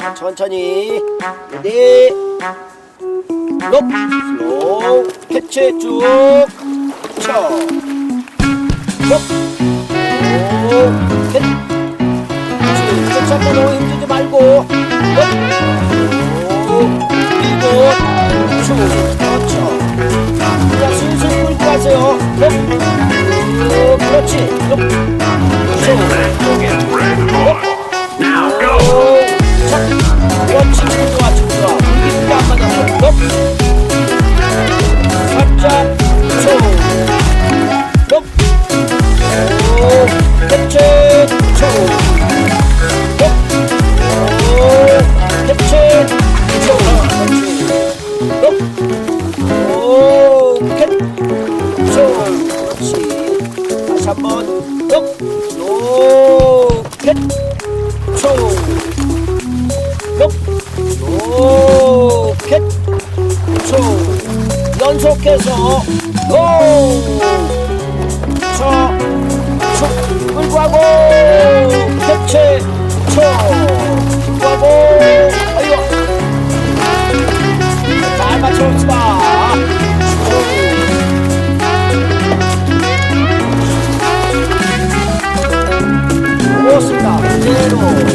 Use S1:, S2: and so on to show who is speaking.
S1: 자, 천천히. 레디. 높. 슬로우. 캐치 쭉. 쳐. 높. 오. 캐치. 천천히 너무 힘주지 말고. 높. 오. 그리고 쭉. 그렇죠. 자, 슬슬 끌고 가세요. 높. 업, 노, 끝, 초, 업, 노, 끝, 초. 연속해서 노, 초, 초, 불고 하고 대체, 초, 끌고 하고, 아이고. 잘 맞춰, 스파. Caballero.